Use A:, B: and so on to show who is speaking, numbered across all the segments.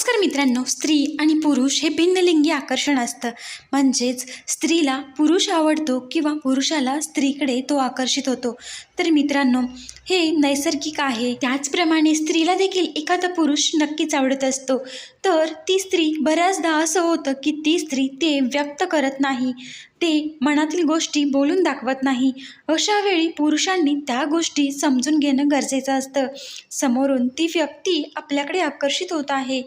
A: नमस्कार मित्रांनो स्त्री आणि पुरुष हे भिन्नलिंगी आकर्षण असतं. म्हणजेच स्त्रीला पुरुष आवडतो किंवा पुरुषाला स्त्रीकडे तो आकर्षित होतो. तर मित्रांनो हे नैसर्गिक आहे. त्याचप्रमाणे स्त्रीला देखील एखादा पुरुष नक्कीच आवडत असतो. तर ती स्त्री बऱ्याचदा असं होतं की ती स्त्री ते व्यक्त करत नाही. ते मनातील गोष्टी बोलून दाखवत नाही. अशा वेळी पुरुषांनी त्या गोष्टी समजून घेणं गरजेचं असतं. समोरून ती व्यक्ती आपल्याकडे आकर्षित होत आहे.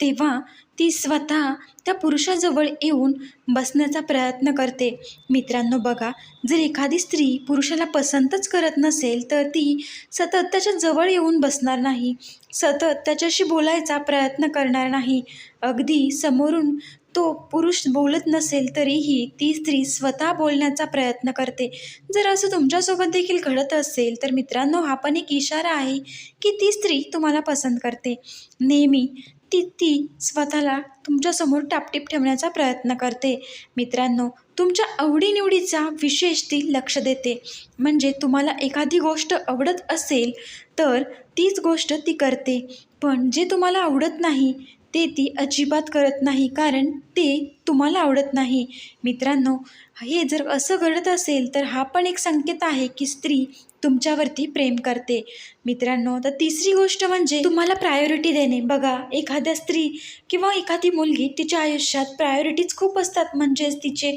A: तेव्हा ती स्वतः त्या पुरुषाजवळ येऊन बसण्याचा प्रयत्न करते. मित्रांनो बघा जर एखादी स्त्री पुरुषाला पसंतच करत नसेल तर ती सतत त्याच्याजवळ येऊन बसणार नाही. सतत त्याच्याशी बोलायचा प्रयत्न करणार नाही. अगदी समोरून तो पुरुष बोलत नसेल तरीही ती स्त्री स्वतः बोलण्याचा प्रयत्न करते. जर असं तुमच्यासोबत देखील घडत असेल तर मित्रांनो हा पण एक इशारा आहे की ती स्त्री तुम्हाला पसंत करते. नेहमी ती ती स्वतःला तुमच्यासमोर टापटीप ठेवण्याचा प्रयत्न करते. मित्रांनो तुमच्या आवडीनिवडीचा विशेष ती लक्ष देते. म्हणजे तुम्हाला एखादी गोष्ट आवडत असेल तर तीच गोष्ट ती करते. पण जे तुम्हाला आवडत नाही ते ती अजिबात करत नाही कारण ते तुम्हाला आवडत नाही. मित्रांनो हे जर असं घडत असेल तर हा पण एक संकेत आहे की स्त्री तुमच्यावरती प्रेम करते. मित्रांनो तर तिसरी गोष्ट म्हणजे तुम्हाला प्रायोरिटी देणे. बघा एखाद्या स्त्री किंवा एखादी मुलगी तिच्या आयुष्यात प्रायोरिटीज खूप असतात. म्हणजेच तिचे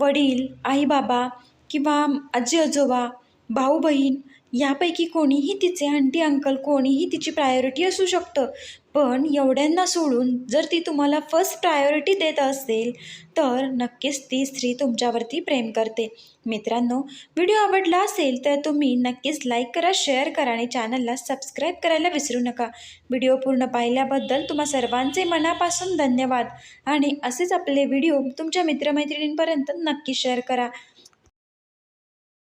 A: वडील आई बाबा किंवा आजी आजोबा भाऊ बहीण यापैकी कोणीही तिचे आंटी अंकल कोणीही तिची प्रायोरिटी असू शकतं. पण एवढ्यांना सोडून जर ती तुम्हाला फर्स्ट प्रायोरिटी देत असेल तर नक्कीच ती स्त्री तुमच्यावरती प्रेम करते. मित्रांनो व्हिडिओ आवडला असेल तर तुम्ही नक्कीच लाईक करा शेअर करा आणि चॅनलला सबस्क्राईब करायला विसरू नका. व्हिडिओ पूर्ण पाहिल्याबद्दल तुम्हा सर्वांचे मनापासून धन्यवाद. आणि असेच आपले व्हिडिओ तुमच्या मित्रमैत्रिणींपर्यंत नक्की शेअर करा.